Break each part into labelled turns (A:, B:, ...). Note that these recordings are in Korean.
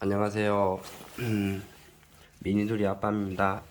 A: 안녕하세요. 미니돌이 아빠입니다.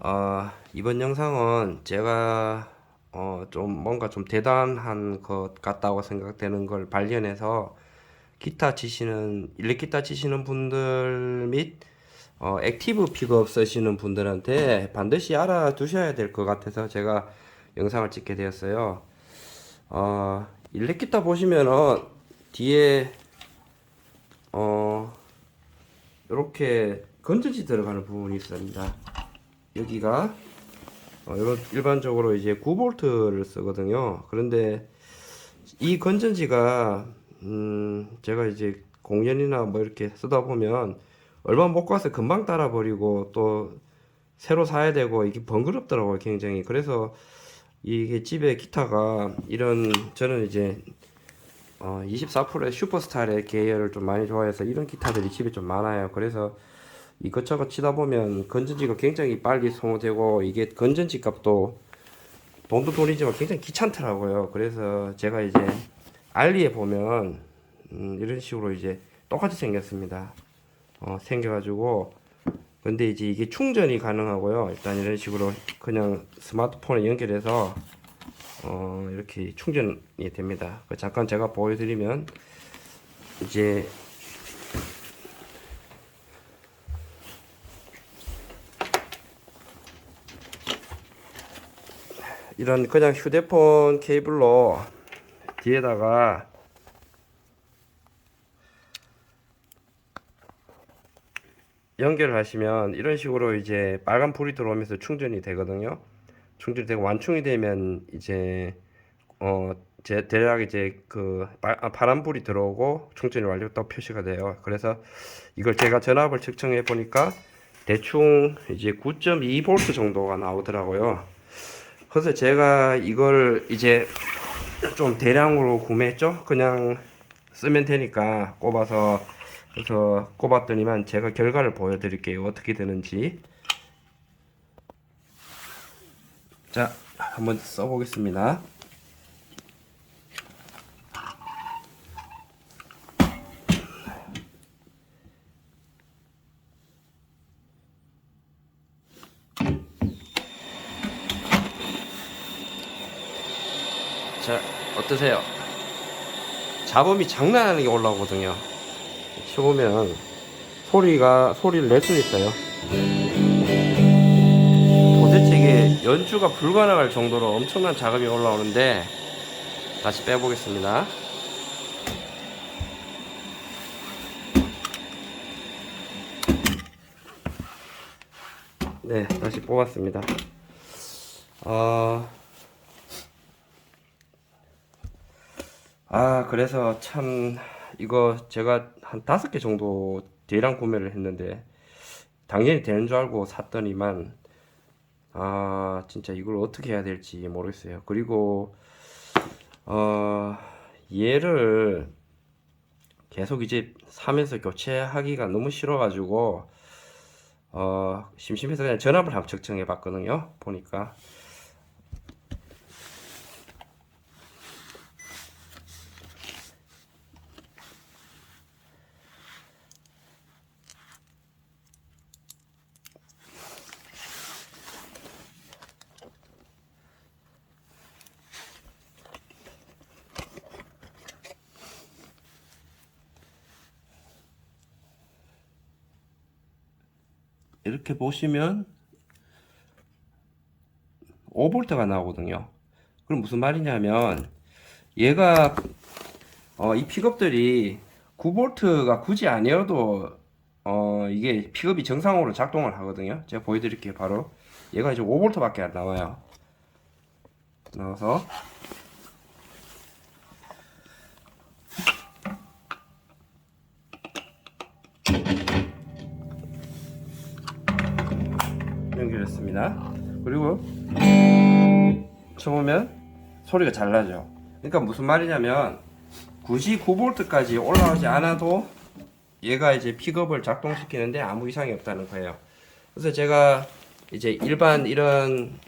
A: 어, 이번 영상은 제가 어, 좀 뭔가 좀 대단한 것 같다고 생각되는 걸 발견해서 기타 치시는 일렉 기타 치시는 분들 및 어, 액티브 픽업 쓰시는 분들한테 반드시 알아두셔야 될 것 같아서 제가 영상을 찍게 되었어요. 어, 일렉 기타 보시면은 뒤에 어, 이렇게 건전지 들어가는 부분이 있습니다. 여기가 어, 일반적으로 이제 9볼트를 쓰거든요. 그런데 이 건전지가 음, 제가 이제 공연이나 뭐 이렇게 쓰다 보면 얼마 못 가서 금방 따라 버리고 또 새로 사야 되고 이게 번거롭더라고요, 굉장히. 그래서 이게 집에 기타가 이런 저는 이제 어, 24%의 슈퍼스타의 계열을 좀 많이 좋아해서 이런 기타들이 집에 좀 많아요. 그래서 이것저것 치다 보면 건전지가 굉장히 빨리 소모되고 이게 건전지 값도 돈도 돈이지만 굉장히 귀찮더라고요. 그래서 제가 이제 알리에 보면 음, 이런 식으로 이제 똑같이 생겼습니다. 어, 생겨가지고 근데 이제 이게 충전이 가능하고요. 일단 이런 식으로 그냥 스마트폰에 연결해서 어, 이렇게 충전이 됩니다. 그 잠깐 제가 보여드리면 이제 이런 그냥 휴대폰 케이블로 뒤에다가 연결을 하시면 이런 식으로 이제 빨간 불이 들어오면서 충전이 되거든요. 충전이 되고 완충이 되면 이제 어 제, 대략 이제 그 파- 아, 들어오고 충전이 완료했다고 표시가 돼요. 그래서 이걸 제가 전압을 측정해 보니까 대충 이제 9.2V 정도가 나오더라고요. 그래서 제가 이걸 이제 좀 대량으로 구매했죠. 그냥 쓰면 되니까 꼽아서 그래서 꼽았더니만 제가 결과를 보여드릴게요. 어떻게 되는지. 자, 한번 써보겠습니다. 자, 어떠세요? 잡음이 장난 아니게 올라오거든요. 쳐보면 소리가 소리를 낼 수 있어요. 연주가 불가능할 정도로 엄청난 자금이 올라오는데 다시 빼보겠습니다. 네, 다시 뽑았습니다. 어... 아, 그래서 참 이거 제가 한 다섯 개 정도 대량 구매를 했는데 당연히 되는 줄 알고 샀더니만 아, 진짜 이걸 어떻게 해야 될지 모르겠어요. 그리고 어, 얘를 계속 이제 사면서 교체하기가 너무 싫어가지고 어, 심심해서 그냥 전압을 한번 측정해 봤거든요. 보니까 이렇게 보시면 5볼트가 나오거든요. 그럼 무슨 말이냐면 얘가 어, 이 픽업들이 9볼트가 굳이 아니어도 어, 이게 픽업이 정상으로 작동을 하거든요. 제가 보여드릴게요. 바로 얘가 이제 5볼트밖에 안 나와요. 나와서 연결 했습니다. 그리고 쳐보면 소리가 잘 나죠. 그러니까 무슨 말이냐면 굳이 9볼트까지 올라가지 않아도 얘가 이제 픽업을 작동시키는데 아무 이상이 없다는 거예요. 그래서 제가 이제 일반 이런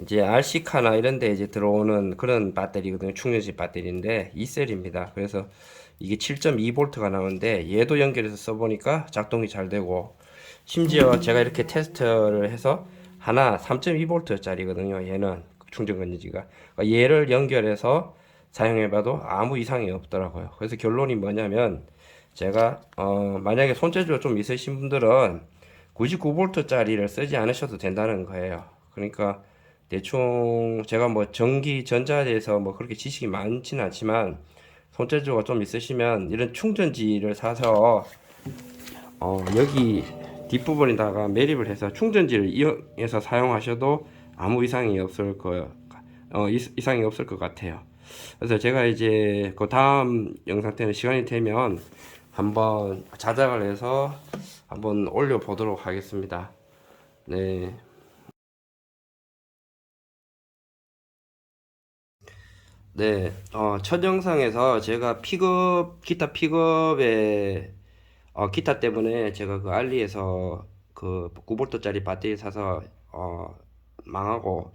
A: 이제 RC카나 이런 데 이제 들어오는 그런 배터리거든요. 충전식 배터리인데 2셀입니다. 그래서 이게 7.2V가 나오는데 얘도 연결해서 써보니까 작동이 잘 되고 심지어 제가 이렇게 테스트를 해서 하나 3.2V짜리거든요. 얘는 충전 건전지가 그러니까 얘를 연결해서 사용해봐도 아무 이상이 없더라고요. 그래서 결론이 뭐냐면 제가 어 만약에 손재주가 좀 있으신 분들은 99V짜리를 쓰지 않으셔도 된다는 거예요. 그러니까 대충 제가 뭐 전기 전자에 대해서 뭐 그렇게 지식이 많지는 않지만 손재주가 좀 있으시면 이런 충전지를 사서 어 여기 뒷부분에다가 매립을 해서 충전지를 이용해서 사용하셔도 아무 이상이 없을 거예요. 어 이- 이상이 없을 것 같아요. 그래서 제가 이제 그 다음 영상 때는 시간이 되면 한번 자작을 해서 한번 올려 보도록 하겠습니다. 네. 네, 어, 첫 영상에서 제가 픽업, 기타 픽업에, 어, 기타 때문에 제가 그 알리에서 그 9V짜리 배터리 사서, 어, 망하고,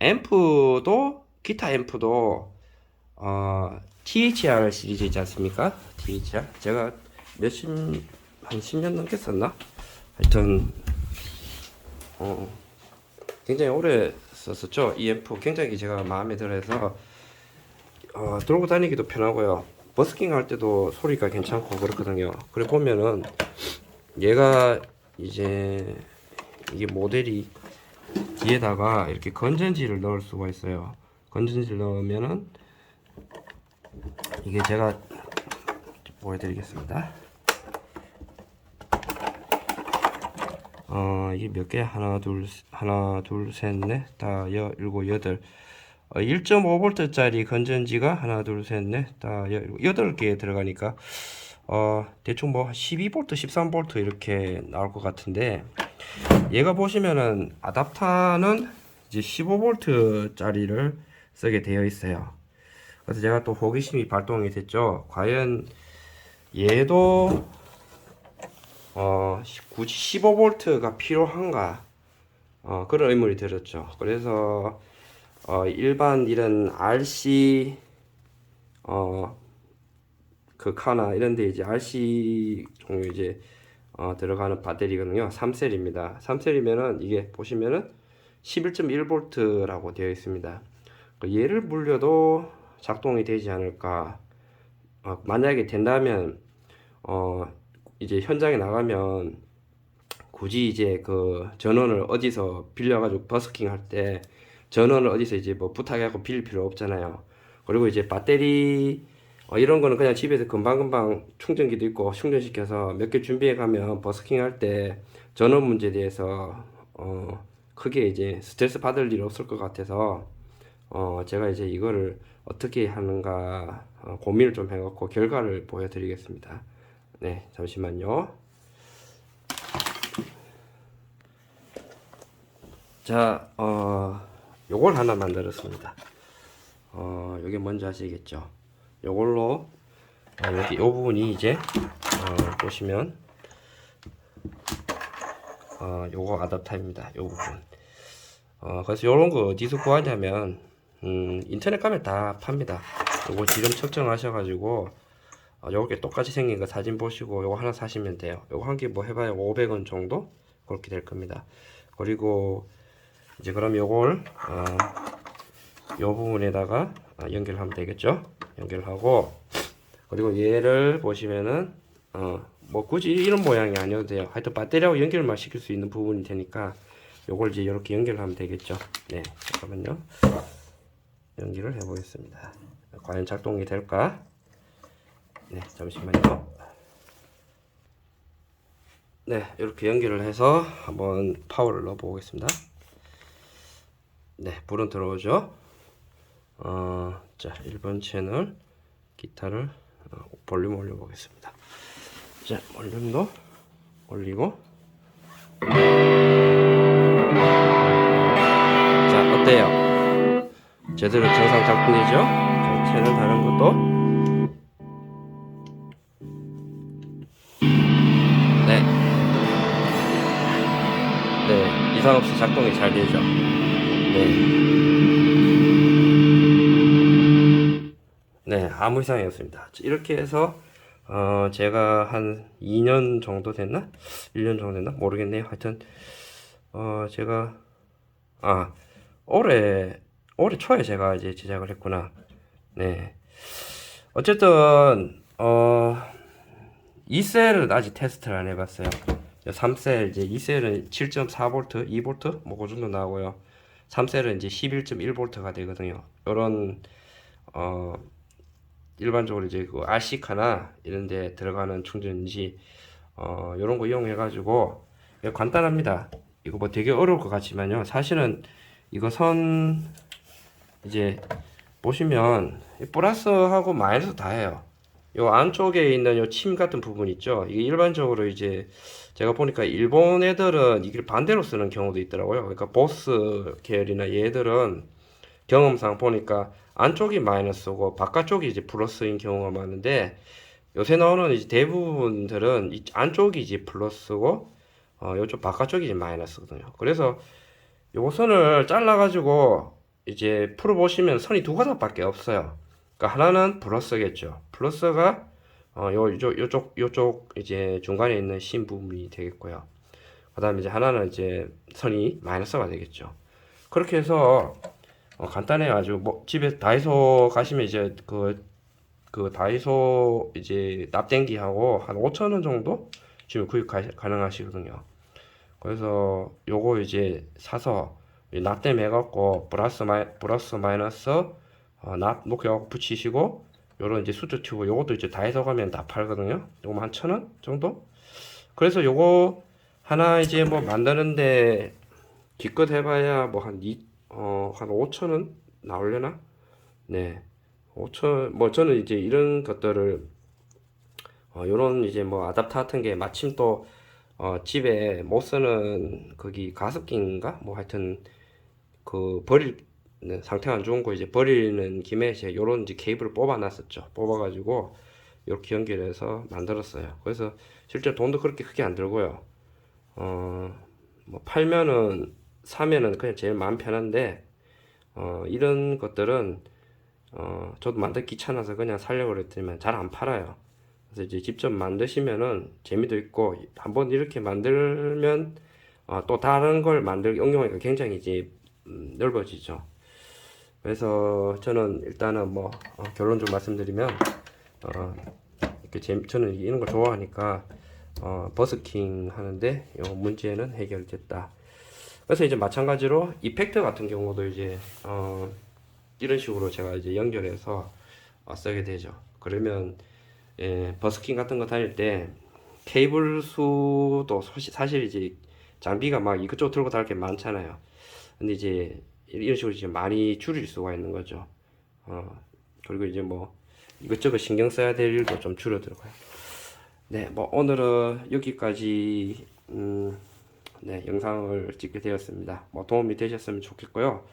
A: 앰프도, 기타 앰프도, 어, THR 시리즈 있지 않습니까? THR? 제가 몇십, 한 10년 넘게 썼나? 하여튼, 어, 굉장히 오래 썼었죠. 이 앰프 굉장히 제가 마음에 들어서 어, 들고 다니기도 편하고요. 버스킹 할 때도 소리가 괜찮고 그렇거든요. 그래 보면은 얘가 이제 이게 모델이 뒤에다가 이렇게 건전지를 넣을 수가 있어요. 건전지를 넣으면은 이게 제가 보여드리겠습니다. 어, 이게 몇 개? 하나, 둘, 하나, 둘, 셋, 넷, 다, 여, 일곱, 여덟. 어, 1.5V짜리 건전지가 하나, 둘, 셋, 넷, 다, 여, 일곱, 여덟 개 들어가니까, 어, 대충 뭐 12V, 13V 이렇게 나올 것 같은데, 얘가 보시면은 아답터는 이제 15V짜리를 쓰게 되어 있어요. 그래서 제가 또 호기심이 발동이 됐죠. 과연 얘도 어, 굳이 15V가 필요한가? 어, 그런 의문이 들었죠. 그래서 어, 일반 이런 RC 어, 그 카나 이런 데 이제 RC 종류 이제 어, 들어가는 배터리거든요. 3셀입니다. 3셀이면은 이게 보시면은 11.1V라고 되어 있습니다. 그 얘를 물려도 작동이 되지 않을까? 어, 만약에 된다면 어, 이제 현장에 나가면 굳이 이제 그 전원을 어디서 빌려가지고 버스킹 할 때 전원을 어디서 이제 뭐 부탁해갖고 빌릴 필요 없잖아요. 그리고 이제 배터리 어, 이런 거는 그냥 집에서 금방금방 충전기도 있고 충전시켜서 몇 개 준비해 가면 버스킹 할 때 전원 문제에 대해서 어, 크게 이제 스트레스 받을 일 없을 것 같아서 어, 제가 이제 이거를 어떻게 하는가 어, 고민을 좀 해갖고 결과를 보여드리겠습니다. 네, 잠시만요. 자, 어, 요걸 하나 만들었습니다. 어, 요게 뭔지 아시겠죠? 요걸로, 어, 여기 요 부분이 이제, 어, 보시면, 어, 요거 아답터입니다. 요 부분. 어, 그래서 요런 거 어디서 구하냐면, 음, 인터넷 가면 다 팝니다. 요거 지름 측정하셔 가지고, 어, 요렇게 똑같이 생긴 거 사진 보시고 요거 하나 사시면 돼요. 요거 한 개 뭐 해봐야 500원 정도 그렇게 될 겁니다. 그리고 이제 그럼 요걸 어, 요 부분에다가 아, 연결하면 되겠죠? 연결하고 그리고 얘를 보시면은 어, 뭐 굳이 이런 모양이 아니어도 돼요. 하여튼 배터리하고 연결만 시킬 수 있는 부분이 되니까 요걸 이제 이렇게 연결하면 되겠죠. 네, 잠깐만요. 연결을 해보겠습니다. 과연 작동이 될까? 네, 잠시만요. 네, 이렇게 연결을 해서 한번 파워를 넣어 보겠습니다. 네, 불은 들어오죠. 어, 자, 1번 채널 기타를 어, 볼륨 올려 보겠습니다. 자, 볼륨도 올리고 자, 어때요? 제대로 정상 작동되죠? 자, 채널 다른 것도 네. 네, 이상 없이 작동이 잘 되죠. 네. 네, 아무 이상이 없습니다. 이렇게 해서 어 제가 한 2년 정도 됐나? 1년 정도 됐나? 모르겠네요. 하여튼 어 제가 아 올해 올해 초에 제가 이제 제작을 했구나. 네. 어쨌든 어 2셀은 아직 테스트를 안 해봤어요. 3셀 이제 2셀은 7.4V, 2V 뭐 그 정도 나오고요. 3셀은 이제 11.1V가 되거든요. 이런 어 일반적으로 이제 그 RC카나 이런 데 들어가는 충전지 어 이런 거 이용해 가지고 간단합니다. 이거 뭐 되게 어려울 것 같지만요. 사실은 이거 선 이제 보시면 이 플러스하고 마이너스 다 해요. 요 안쪽에 있는 요 침 같은 부분 있죠. 이게 일반적으로 이제 제가 보니까 일본 애들은 이걸 반대로 쓰는 경우도 있더라고요. 그러니까 보스 계열이나 얘들은 경험상 보니까 안쪽이 마이너스고 바깥쪽이 이제 플러스인 경우가 많은데 요새 나오는 이제 대부분들은 이 안쪽이 이제 플러스고 어 요쪽 바깥쪽이 이제 마이너스거든요. 그래서 요거 선을 잘라 가지고 이제 풀어 보시면 선이 두 가닥밖에 없어요. 그러니까 하나는 플러스겠죠. 플러스가 어, 요, 요쪽, 요쪽, 요쪽, 이제 중간에 있는 신 부분이 되겠고요. 그 다음에 이제 하나는 이제 선이 마이너스가 되겠죠. 그렇게 해서, 어, 간단해요. 아주, 뭐, 집에 다이소 가시면 이제 그, 그 다이소 이제 납땜기하고 한 5천원 정도 지금 구입 가, 가능하시거든요. 그래서 요거 이제 사서 납땜 해갖고 플러스 마이너스 어, 납 녹여갖고 붙이시고 요런 이제 수트 튜브 요것도 이제 다 해서 가면 다 팔거든요. 요거 한 천 원 정도? 그래서 요거 하나 이제 뭐 만드는데 기껏 해봐야 뭐 한 이, 어, 한 5천 원 나오려나? 네. 5천, 뭐 저는 이제 이런 것들을 어, 요런 이제 뭐 아답터 같은 게 마침 또 어, 집에 못 쓰는 거기 가습기인가? 뭐 하여튼 그 버릴 네, 상태가 안 좋은 거 이제 버리는 김에 제가 요런 이제 케이블을 뽑아 놨었죠. 뽑아 가지고 이렇게 연결해서 만들었어요. 그래서 실제 돈도 그렇게 크게 안 들고요. 어, 뭐 팔면은 사면은 그냥 제일 마음 편한데 어, 이런 것들은 어, 저도 만들기 귀찮아서 그냥 살려고 그랬더니만 잘 안 팔아요. 그래서 이제 직접 만드시면은 재미도 있고 한번 이렇게 만들면 어, 또 다른 걸 만들기 응용하니까 굉장히 이제 음, 넓어지죠. 그래서 저는 일단은 뭐 어, 결론 좀 말씀드리면 어, 이렇게 재 저는 이런 걸 좋아하니까 어, 버스킹 하는데 요 문제는 해결됐다. 그래서 이제 마찬가지로 이펙트 같은 경우도 이제 어, 이런 식으로 제가 이제 연결해서 어, 쓰게 되죠. 그러면 예, 버스킹 같은 거 다닐 때 케이블 수도 사실 이제 장비가 막 이것저것 들고 다닐 게 많잖아요. 근데 이제 이런 식으로 이제 많이 줄일 수가 있는 거죠. 어, 그리고 이제 뭐 이것저것 신경 써야 될 일도 좀 줄어들고요. 네, 뭐 오늘은 여기까지 음, 네, 영상을 찍게 되었습니다. 뭐 도움이 되셨으면 좋겠고요.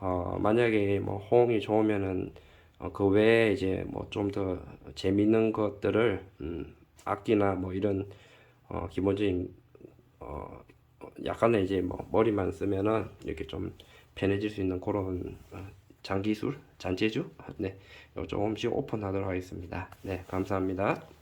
A: 어, 만약에 뭐 호응이 좋으면은 어, 그 외에 이제 뭐 좀 더 재밌는 것들을 음, 악기나 뭐 이런 어, 기본적인 어, 약간의 이제 뭐 머리만 쓰면은 이렇게 좀 편해질 수 있는 그런 어, 장기술, 잔재주, 네, 요 조금씩 오픈하도록 하겠습니다. 네, 감사합니다.